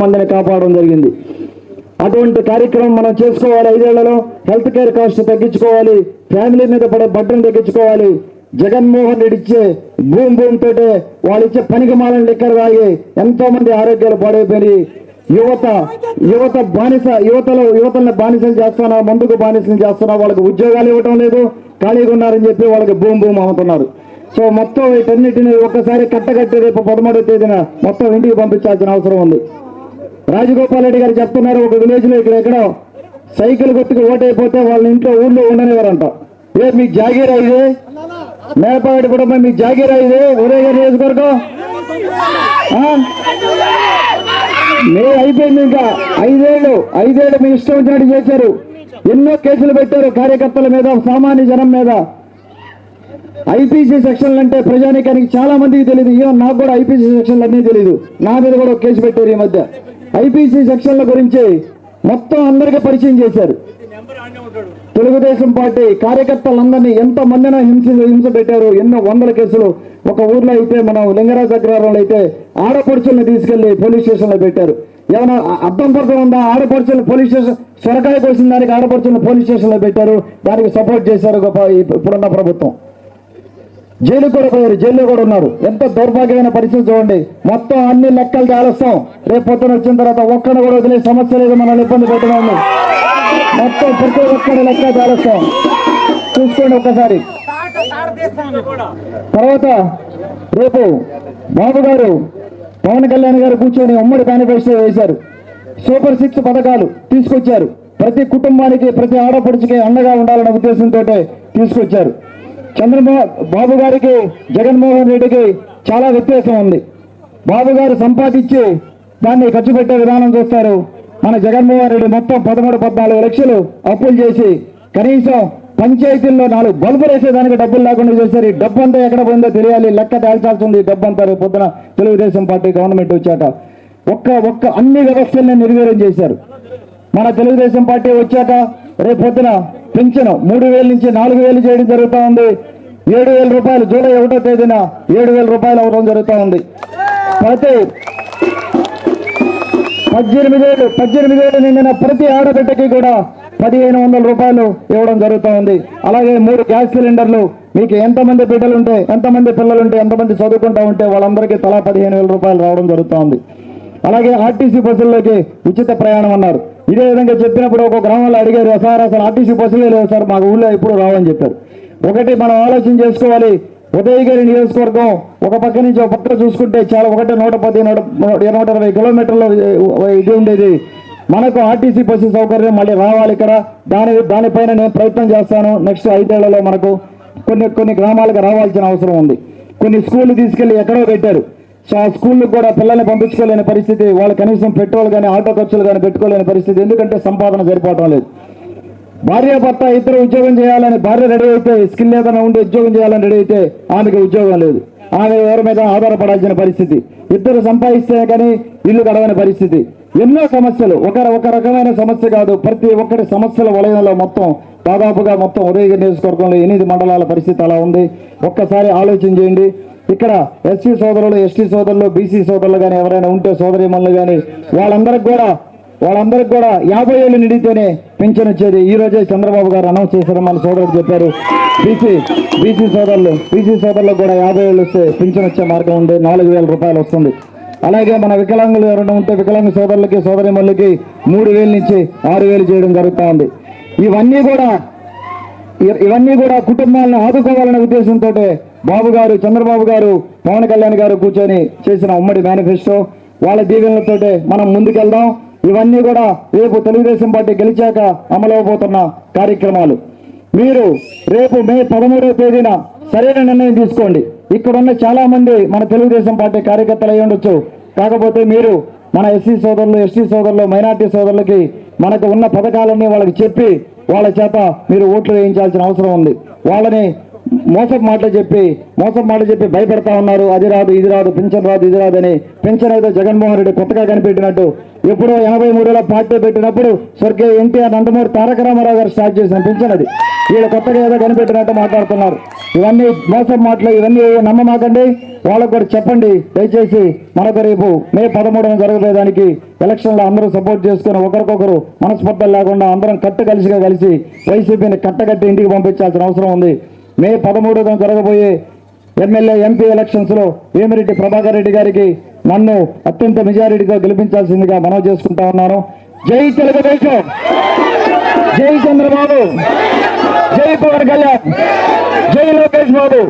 మందిని కాపాడడం జరిగింది. అటువంటి కార్యక్రమం మనం చేసుకోవాలి ఐదేళ్ళలో. హెల్త్ కేర్ కాస్ట్ తగ్గించుకోవాలి. ఫ్యామిలీ మీద పడే బడ్డను తగ్గించుకోవాలి. జగన్మోహన్ రెడ్డి ఇచ్చే భూమి భూమి వాళ్ళు ఇచ్చే పనికి మాలని లెక్కలు తాగి ఎంతో మంది ఆరోగ్యాలు పాడైపోయి యువత యువత బానిస యువతలో యువతల్ని బానిసలు చేస్తున్నా ముందుకు బానిసలు చేస్తున్నా వాళ్ళకి ఉద్యోగాలు ఇవ్వటం లేదు. ఖాళీగా ఉన్నారని చెప్పి వాళ్ళకి భూమి భూమి అమ్ముతున్నారు. సో మొత్తం వీటన్నిటిని ఒక్కసారి కట్టగట్టి రేపు పదమూడవ తేదీన మొత్తం ఇంటికి పంపించాల్సిన అవసరం ఉంది. రాజగోపాల్ రెడ్డి గారు చెప్తున్నారు ఒక విలేజ్లో ఇక్కడ ఎక్కడో సైకిల్ గుర్తుకు ఓటైపోతే వాళ్ళ ఇంట్లో ఊళ్ళో ఉండనివారంట ఏ మీకు జాగీరా ఇది? మేపాటి కుటుంబం మీకు జాగీరా ఇది? ఉదయ గారి నియోజకవర్గం? మీరు అయిపోయింది ఇంకా. ఐదేళ్ళు ఐదేళ్ళు మీ ఇష్టం వచ్చినట్టు చేశారు. ఎన్నో కేసులు పెట్టారు కార్యకర్తల మీద సామాన్య జనం మీద. ఐపీసీ సెక్షన్లు అంటే ప్రజానికానికి చాలా మందికి తెలియదు ఈవెన్ నాకు కూడా ఐపీసీ సెక్షన్లు అన్నీ తెలియదు నా మీద కూడా కేసు పెట్టారు ఈ మధ్య. ఐపీసీ సెక్షన్ల గురించి మొత్తం అందరికీ పరిచయం చేశారు. తెలుగుదేశం పార్టీ కార్యకర్తలందరినీ ఎంత మందిన హింస హింస పెట్టారు ఎన్నో వందల కేసులు ఒక ఊర్లో అయితే మనం లింగరాజ అగ్రహారంలో అయితే ఆడపడుచుల్ని తీసుకెళ్ళి పోలీస్ స్టేషన్లో పెట్టారు. ఏమైనా అర్థం పర్థం ఉందా? ఆడపడుచుల్ని పోలీస్ స్టేషన్ సొరకాయ కోసిన దానికి ఆడపడుచుల్ని పోలీస్ స్టేషన్లో పెట్టారు. దానికి సపోర్ట్ చేశారు గొప్ప ఇప్పుడున్న ప్రభుత్వం. జైలు కూడా పోయారు జైల్లో కూడా ఉన్నారు. ఎంత దౌర్భాగ్యమైన పరిస్థితి చూడండి. మొత్తం అన్ని లెక్కలు తేలుస్తాం రేపు పొద్దున వచ్చిన తర్వాత ఒక్కడ కూడా వదిలే సమస్య లేదు మనల్ని ఇబ్బంది పెట్టడం మొత్తం ప్రతి ఒక్కడి లెక్క తేలుస్తాం చూసుకోండి ఒక్కసారి. తర్వాత రేపు బాబు గారు పవన్ కళ్యాణ్ గారు కూర్చొని ఉమ్మడి మేనిఫెస్టో వేశారు. సూపర్ సిక్స్ పథకాలు తీసుకొచ్చారు. ప్రతి కుటుంబానికి ప్రతి ఆడపడుచుకి అండగా ఉండాలనే ఉద్దేశంతో తీసుకొచ్చారు. చంద్రబాబు బాబు గారికి జగన్మోహన్ రెడ్డికి చాలా వ్యత్యాసం ఉంది. బాబు గారు సంపాదించి దాన్ని ఖర్చు పెట్టే విధానం చూస్తారు. మన జగన్మోహన్ రెడ్డి మొత్తం పదమూడు పద్నాలుగు లక్షలు అప్పులు చేసి కనీసం పంచాయతీల్లో నాలుగు బల్బులు వేసేదానికి డబ్బులు లేకుండా చేశారు. ఈ డబ్బు అంతా ఎక్కడ పోయిందో తెలియాలి. లెక్క తేల్చాల్సి ఉంది. ఈ డబ్బు అంతా రేపు పొద్దున తెలుగుదేశం పార్టీ గవర్నమెంట్ వచ్చాక ఒక్క ఒక్క అన్ని వ్యవస్థల్ని నిర్వీర్యం చేశారు. మన తెలుగుదేశం పార్టీ వచ్చాక రేపు పొద్దున పెన్షన్ మూడు వేల నుంచి నాలుగు వేలు చేయడం జరుగుతూ ఉంది. ఏడు వేల రూపాయలు జూలై ఒకటో తేదీన ఏడు వేల రూపాయలు అవ్వడం జరుగుతూ ఉంది. ప్రతి పద్దెనిమిది ఏళ్ళు పద్దెనిమిది ఏళ్ళు నిండిన ప్రతి ఆడబిడ్డకి కూడా పదిహేను వందల రూపాయలు ఇవ్వడం జరుగుతూ ఉంది. అలాగే మూడు గ్యాస్ సిలిండర్లు మీకు ఎంతమంది బిడ్డలు ఉంటే ఎంతమంది పిల్లలు ఉంటే ఎంతమంది చదువుకుంటా ఉంటే వాళ్ళందరికీ తలా పదిహేను వేల రూపాయలు రావడం జరుగుతూ ఉంది. అలాగే ఆర్టీసీ బస్సుల్లోకి ఉచిత ప్రయాణం అన్నారు. ఇదే విధంగా చెప్పినప్పుడు ఒక గ్రామంలో అడిగారు సార్ అసలు ఆర్టీసీ బస్సులే లేవు సార్ మా ఊళ్ళో ఎప్పుడు రావని చెప్పారు. ఒకటి మనం ఆలోచన చేసుకోవాలి ఉదయగిరి నియోజకవర్గం ఒక పక్క నుంచి ఒక పక్క చూసుకుంటే చాలా ఒకటి నూట పది నూట నూట ఇరవై కిలోమీటర్ల ఇది ఉండేది. మనకు ఆర్టీసీ బస్సు సౌకర్యం మళ్ళీ రావాలి ఇక్కడ. దాని దానిపైన నేను ప్రయత్నం చేస్తాను. నెక్స్ట్ ఐదేళ్ళలో మనకు కొన్ని కొన్ని గ్రామాలకు రావాల్సిన అవసరం ఉంది. కొన్ని స్కూళ్ళు తీసుకెళ్ళి ఎక్కడో పెట్టారు. సో ఆ కూడా పిల్లల్ని పంపించుకోలేని పరిస్థితి వాళ్ళు కనీసం పెట్రోల్ కానీ ఆటో ఖర్చులు కానీ పెట్టుకోలేని పరిస్థితి. ఎందుకంటే సంపాదన సరిపోవటం లేదు. భార్య భర్త ఇద్దరు ఉద్యోగం చేయాలని భార్య రెడీ అయితే స్కిల్ ఏదైనా ఉండి ఉద్యోగం చేయాలని రెడీ అయితే ఆమెకి ఉద్యోగం లేదు. ఆమె ఎవరి మీద ఆధారపడాల్సిన పరిస్థితి. ఇద్దరు సంపాదిస్తే కానీ ఇల్లు గడవని పరిస్థితి. ఎన్నో సమస్యలు. ఒక ఒక రకమైన సమస్య కాదు. ప్రతి ఒక్కరి సమస్యల వలయంలో మొత్తం దాదాపుగా మొత్తం ఉదయగిరి నియోజకవర్గంలో ఎనిమిది మండలాల పరిస్థితి అలా ఉంది. ఒక్కసారి ఆలోచన చేయండి. ఇక్కడ ఎస్సీ సోదరులు ఎస్టీ సోదరులు బీసీ సోదరులు కానీ ఎవరైనా ఉంటే సోదరిమణులు కానీ వాళ్ళందరికి కూడా వాళ్ళందరికి కూడా యాభై ఏళ్ళు నిడితేనే పెన్షన్ వచ్చేది. ఈ రోజే చంద్రబాబు గారు అనౌన్స్ చేశారు మన సోదరుడు చెప్పారు. బీసీ బీసీ సోదరులు బీసీ సోదరులకు కూడా యాభై ఏళ్ళు వస్తే పెన్షన్ వచ్చే మార్గం ఉంది. నాలుగు వేల రూపాయలు వస్తుంది. అలాగే మన వికలాంగులు ఎవరైనా ఉంటే వికలాంగ సోదరులకి సోదరిమణులకి మూడు వేల నుంచి ఆరు వేలు చేయడం జరుగుతూ ఉంది. ఇవన్నీ కూడా ఇవన్నీ కూడా కుటుంబాలను ఆదుకోవాలనే ఉద్దేశంతో బాబు గారు చంద్రబాబు గారు పవన్ కళ్యాణ్ గారు కూర్చొని చేసిన ఉమ్మడి మేనిఫెస్టో వాళ్ళ దీవెనలతోటే మనం ముందుకెళ్దాం. ఇవన్నీ కూడా రేపు తెలుగుదేశం పార్టీ గెలిచాక అమలవబోతున్న కార్యక్రమాలు. మీరు రేపు మే పదమూడవ తేదీన సరైన నిర్ణయం తీసుకోండి. ఇక్కడున్న చాలా మంది మన తెలుగుదేశం పార్టీ కార్యకర్తలు అయి ఉండొచ్చు. కాకపోతే మీరు మన ఎస్సీ సోదరులు ఎస్టీ సోదరులు మైనార్టీ సోదరులకి మనకు ఉన్న పథకాలన్నీ వాళ్ళకి చెప్పి వాళ్ళ చేత మీరు ఓట్లు వేయించాల్సిన అవసరం ఉంది. వాళ్ళని మోసపు మాటలు చెప్పి మోసపు మాటలు చెప్పి భయపెడతా ఉన్నారు. అది రాదు ఇది రాదు పింఛన్ రాదు ఇది రాదు అని అయితే ఏదో జగన్మోహన్ రెడ్డి కొత్తగా కనిపెట్టినట్టు. ఎప్పుడో ఎనభై మూడులో పార్టీ పెట్టినప్పుడు స్వర్గీయ ఎన్టీఆర్ నందమూరి తారక రామారావు గారు స్టార్ట్ చేసిన పెన్షన్ అది. వీళ్ళు కొత్తగా ఏదో కనిపెట్టినట్టు మాట్లాడుతున్నారు. ఇవన్నీ మోసం మాటలు ఇవన్నీ నమ్మమాకండి. వాళ్ళకు కూడా చెప్పండి. దయచేసి మనకు రేపు మే పదమూడున జరగబోయేదానికి ఎలక్షన్లో అందరూ సపోర్ట్ చేసుకుని ఒకరికొకరు మనస్పర్ధలు లేకుండా అందరం కట్టు కలిసిగా కలిసి వైసీపీని కట్టగట్టి ఇంటికి పంపించాల్సిన అవసరం ఉంది. మే పదమూడున జరగబోయే ఎమ్మెల్యే ఎంపీ ఎలక్షన్స్లో వేమిరెడ్డి ప్రభాకర్ రెడ్డి గారికి నన్ను అత్యంత మెజారిటీగా గెలిపించాల్సిందిగా మనవి చేసుకుంటా ఉన్నాను. జై తెలుగుదేశం! జై చంద్రబాబు! జై పవన్ కళ్యాణ్! జై లోకేష్ బాబు!